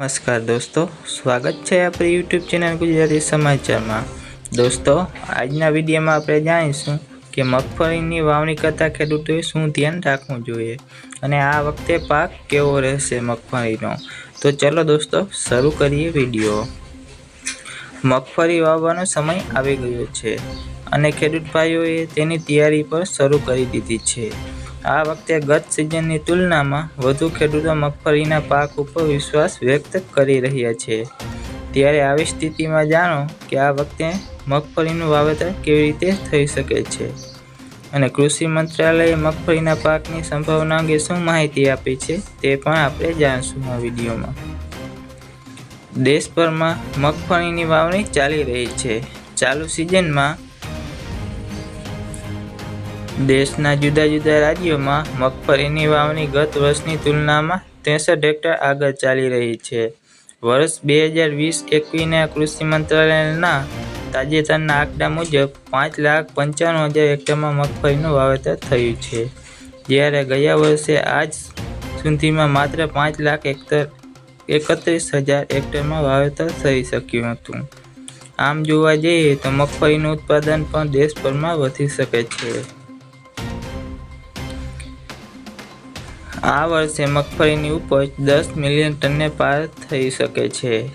નમસ્કાર દોસ્તો, સ્વાગત છે આપણી યુટ્યુબ ચેનલ ગુજરાતી સમાચારમાં. દોસ્તો, આજના વિડીયોમાં આપણે જાણીશું કે મગફળીની વાવણી કરતાં ખેડૂતોએ શું ધ્યાન રાખવું જોઈએ અને આ વખતે પાક કેવો રહેશે મગફળીનો. તો ચલો દોસ્તો, શરૂ કરીએ વીડિયો. મગફળી વાવવાનો સમય આવી ગયો છે અને ખેડૂત ભાઈઓએ તેની તૈયારી પણ શરૂ કરી દીધી છે. આ વખતે ગત સિઝનની તુલનામાં વધુ ખેડૂતો મગફળીના પાક ઉપર વિશ્વાસ વ્યક્ત કરી રહ્યા છે. ત્યારે આવી સ્થિતિમાં જાણો કે આ વખતે મગફળીનું વાવેતર કેવી રીતે થઈ શકે છે અને કૃષિ મંત્રાલયે મગફળીના પાકની સંભાવના અંગે શું માહિતી આપી છે તે પણ આપણે જાણીશું આ વિડીયોમાં. દેશભરમાં મગફળીની વાવણી ચાલી રહી છે. ચાલુ સિઝનમાં દેશના જુદા જુદા રાજ્યોમાં મગફળીની વાવણી ગત વર્ષની તુલનામાં ત્રેસઠ હેક્ટર આગળ ચાલી રહી છે. વર્ષ બે હજાર વીસ એકવીસના કૃષિ મંત્રાલયના તાજેતરના આંકડા મુજબ પાંચ લાખ પંચાણું હજાર હેક્ટરમાં મગફળીનું વાવેતર થયું છે. જ્યારે ગયા વર્ષે આજ સુધીમાં માત્ર પાંચ લાખ હેક્ટર એકત્રીસ હજાર હેક્ટરમાં વાવેતર થઈ શક્યું હતું. આમ જોવા જઈએ તો મગફળીનું ઉત્પાદન પણ દેશભરમાં વધી શકે છે. આ વર્ષે મગફળીની ઉપજ દસ મિલિયન ટનને પાર થઈ શકે છે.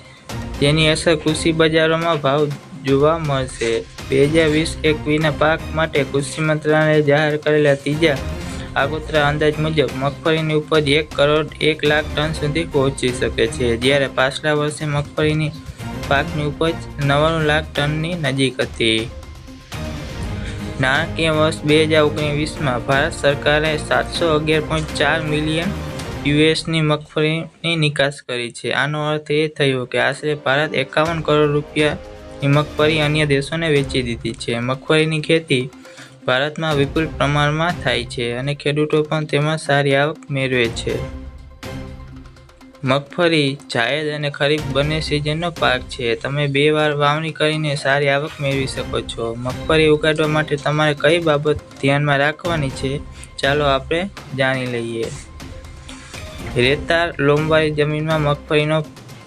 જેની અસર કૃષિ બજારોમાં ભાવ જોવા મળશે. બે હજાર વીસ એકવીસના પાક માટે કૃષિ મંત્રાલયે જાહેર કરેલા ત્રીજા આગોતરા અંદાજ મુજબ મગફળીની ઉપજ એક કરોડ એક લાખ ટન સુધી પહોંચી શકે છે. જ્યારે પાછલા વર્ષે મગફળીની પાકની ઉપજ નવ્વાણું લાખ ટનની નજીક હતી. નાણાકીય વર્ષ બે હજાર ઓગણીસમાં ભારત સરકારે સાતસો અગિયાર પોઈન્ટ ચાર મિલિયન યુએસની મગફળીની નિકાસ કરી છે. આનો અર્થ એ થયો કે આશરે ભારત એકાવન કરોડ રૂપિયાની મગફળી અન્ય દેશોને વેચી દીધી છે. મગફળીની ખેતી ભારતમાં વિપુલ પ્રમાણમાં થાય છે અને ખેડૂતો પણ તેમાં સારી આવક મેળવે છે. મગફળી, જાયદ અને ખરીફ બંને સિઝનનો પાક છે. તમે બે વાર વાવણી કરીને સારી આવક મેળવી શકો છો. મગફળી ઉગાડવા માટે તમારે કઈ બાબત ધ્યાનમાં રાખવાની છે? ચાલો આપણે જાણી લઈએ. રેતાળ લોમવાળી જમીનમાં મગફળીનો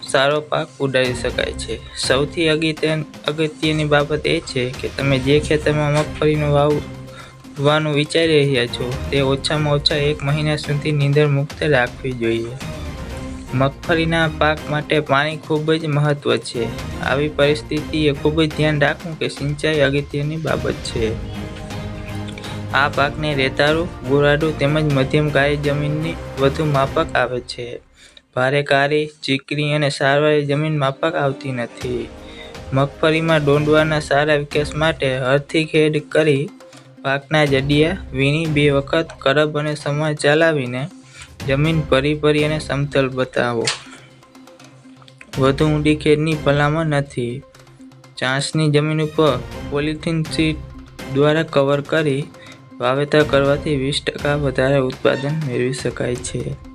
સારો પાક ઉડાડી શકાય છે. સૌથી અગત્ય, અગત્યની બાબત એ છે કે તમે જે ખેતરમાં મગફળીનું વાવવાનું વિચારી રહ્યા છો, તે ઓછામાં ઓછા એક મહિના સુધી નીંદર મુક્ત રાખવી જોઈએ. મગફળીના પાક માટે પાણી ખૂબ જ મહત્વ છે. આવી પરિસ્થિતિએ ખૂબ જ ધ્યાન રાખવું કે સિંચાઈ અગત્યની બાબત છે. આ પાકને રેતાળું, ગોરાડું તેમજ મધ્યમ કાળી જમીનની વધુ માફક આવે છે. ભારે કાળી, ચીકણી અને સારવાળી જમીન માફક આવતી નથી. મગફળીમાં ડોંડવાના સારા વિકાસ માટે હળથી ખેડ કરી પાકના જડિયા, વીણી બે વખત, કરબ અને સમય ચલાવીને જમીન ભરી ભરી અને સમતલ બતાવો. વધુ ઊંડી ખેડની ભલામણ નથી. ચાંસની જમીન ઉપર પોલિથીન સીટ દ્વારા કવર કરી વાવેતર કરવાથી વીસ ટકા વધારે ઉત્પાદન મેળવી શકાય છે.